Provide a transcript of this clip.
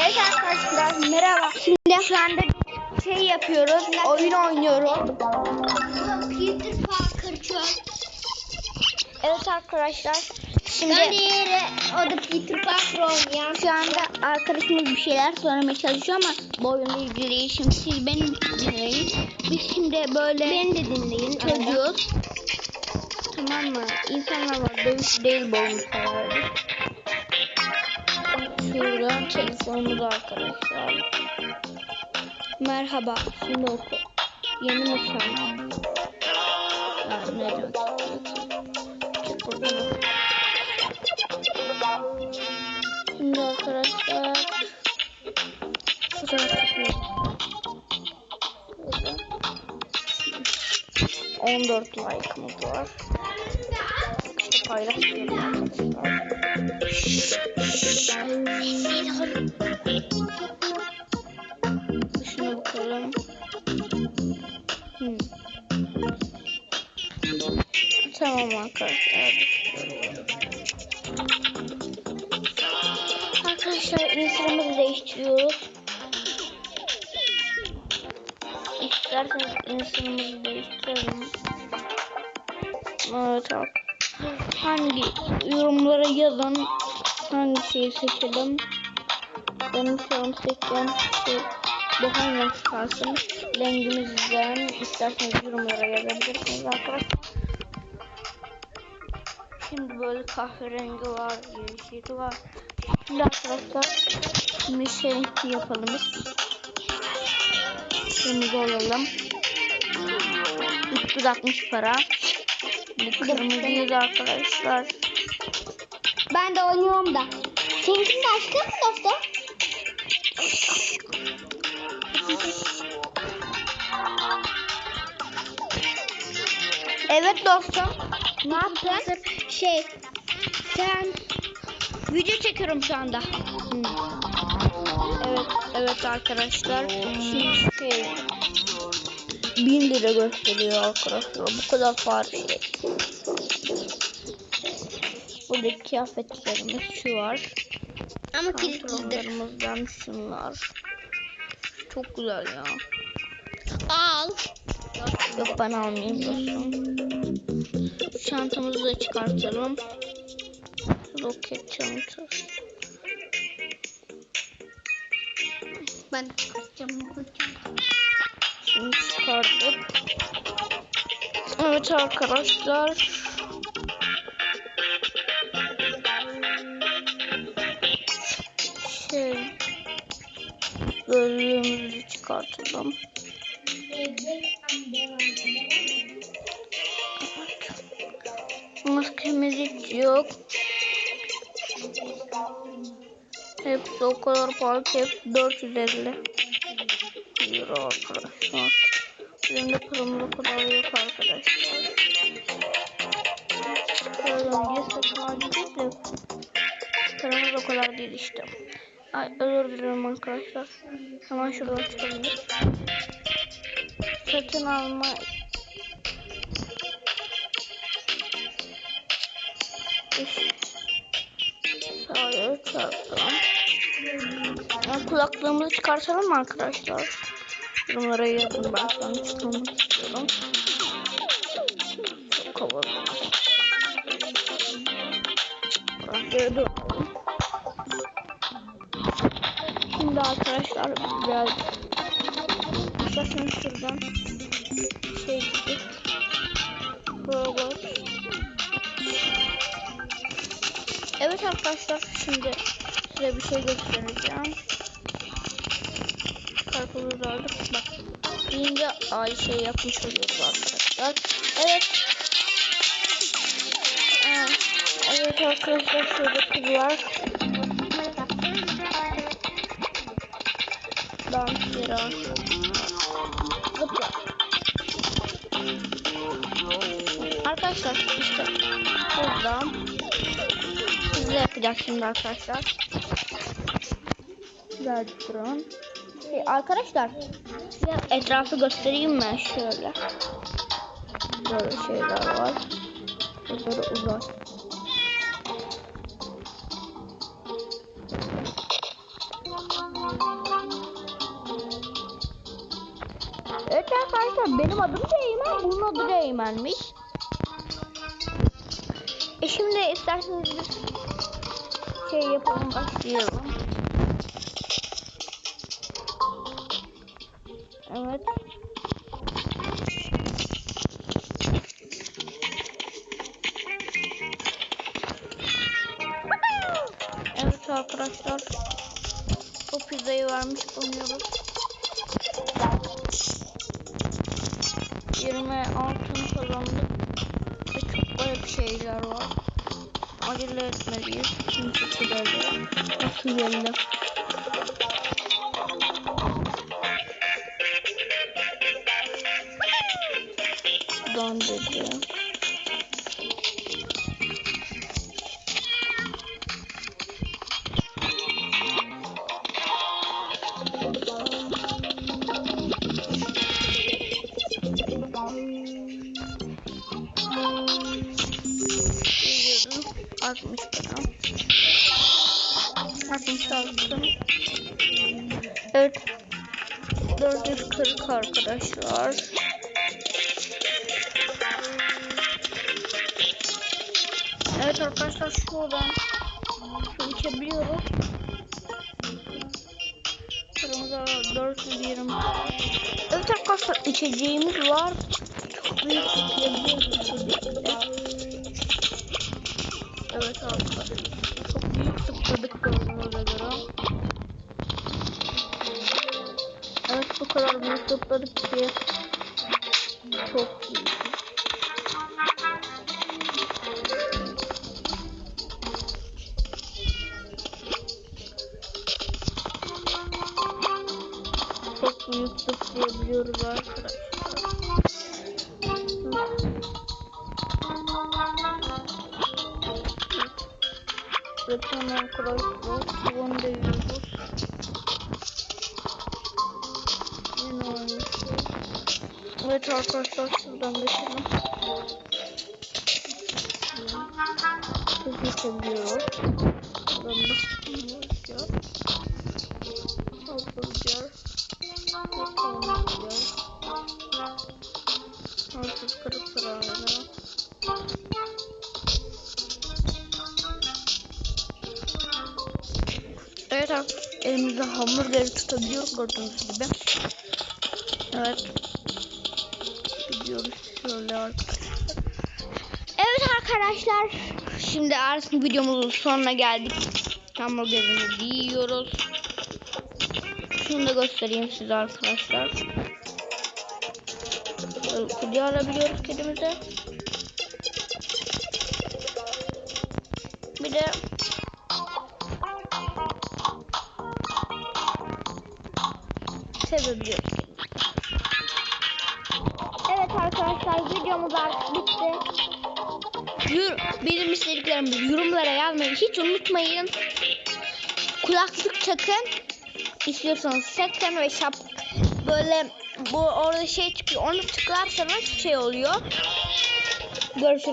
Evet arkadaşlar merhaba. Şimdi şu anda şey yapıyoruz. Oyun oynuyorum. Peter Parker çok. Evet arkadaşlar. Şimdi Ben diğeri o da Peter Parker oynayan. şu anda arkadaşımız bir şeyler söylemeye çalışıyor ama bu oyunla ilgili. Şimdi siz beni dinleyin. Biz şimdi böyle Beni de dinleyin. çocuğuz. Tamam mı? İnsanlar var. Dövüş değil herhalde. Şuradan telefonumuz arkadaşlar. Merhaba. Şimdi oku. Yeni mi sen? Ya ne. Şimdi arkadaşlar. Şuraya tıklayalım. 14 like'ımız var. İşte paylaşıyorum arkadaşlar. Şuna bakalım. Hmm. Tamam arkadaşlar. Arkadaşlar insanımızı değiştiriyoruz. İsterseniz insanımızı değiştirelim. Evet abi. Hangi yorumlara yazın. Hangi şeyi seçelim. Benim şu an seçeceğim şey bu hangi renk kalsın. Rengimizden isterseniz yorumlara yazabilirsiniz arkadaşlar. Şimdi böyle kahverengi var, yeşil var. Şimdi arkadaşlar şimdi şey yapalım. Kırmızı alalım. 360 para. Bu kırmızıydı arkadaşlar. Ben de oynuyorum da. Seninkinin başka mı dostum? Evet dostum. Ne yaptın? Şey, sen Video çekiyorum şu anda. Hmm. Evet, evet arkadaşlar. Şimdi şey 1000 lira gösteriyor arkadaşlar. Bu kadar şey. Burada kıyafetlerimiz şu var. ama kilitlidir. Şunlar. Çok güzel ya. Al. Yok ben almayayım dostum. Çantamızı da çıkartalım. Roket çanta. Ben çıkartacağım. Şimdi çıkardık. Evet arkadaşlar. Şey. Gözlüğümüzü çıkartalım. Maskemiz hiç yok. Hepsi o kadar pahalı ki hepsi 450 euro arkadaşlar. Benim de paramız o kadar yok arkadaşlar. Öyle satın alacak da paramız o kadar değil işte. Ay özür dilerim arkadaşlar. Hemen şuradan çıkalım. Satın alma Sağa çarptım. Ya, kulaklığımızı çıkartalım mı arkadaşlar? Yorumlara yazın ben an çıkarmak istiyorum. Buraya dur. Şimdi arkadaşlar biraz isterseniz şuradan şey gidip robot Evet arkadaşlar şimdi size bir şey göstereceğim. Da aldık. Bak. Deyince ay şey yapmış oluyoruz arkadaşlar. Evet. Ee, Evet arkadaşlar şurada kız var. Dans yeri Zıpla. Arkadaşlar işte buradan size yapacak şimdi arkadaşlar. Güzel durun şey arkadaşlar size etrafı göstereyim ben şöyle. Böyle şeyler var. Bunları uzak. Evet arkadaşlar benim adım Reymen, bunun adı Reymen'miş. E şimdi isterseniz şey yapalım başlayalım. Evet. Evet arkadaşlar. Bu pizzayı vermiş bulunuyoruz. 20 altın kazandık. Ve çok garip şeyler var. Acele etmeliyiz. Çünkü sürede. Nasıl geldi? 60 lira. 60 altın. Evet. 440 arkadaşlar. Evet arkadaşlar şuradan su içebiliyoruz. Kırmızı 420. Evet arkadaşlar içeceğimiz var. Çok büyük içebiliyoruz içecekte. Evet arkadaşlar. Çok büyük tıkladık gördüğünüze göre. Evet bu kadar büyük tıkladık ki. Çok iyi. Çok büyük tıklayabiliyoruz arkadaşlar. Arkadaşlar bunu da yiyoruz. Yine şey. Evet arkadaşlar şuradan geçelim. Hızlı geçebiliyoruz. Şuradan bakıyoruz ya. Hamburger. Elimizde hamburgeri tutabiliyoruz gördüğünüz gibi. Evet. Gidiyoruz şöyle arkadaşlar. Evet arkadaşlar. Şimdi artık videomuzun sonuna geldik. Hamburgerimizi yiyoruz. Şunu da göstereyim size arkadaşlar. Kutuyu alabiliyoruz kedimize. Bir de sevebiliyoruz. Evet arkadaşlar videomuz artık bitti. Yor benim istediklerimi yorumlara yazmayı hiç unutmayın. Kulaklık takın. İstiyorsanız takın ve şap böyle bu orada şey çıkıyor. Onu tıklarsanız şey oluyor. Görüşürüz.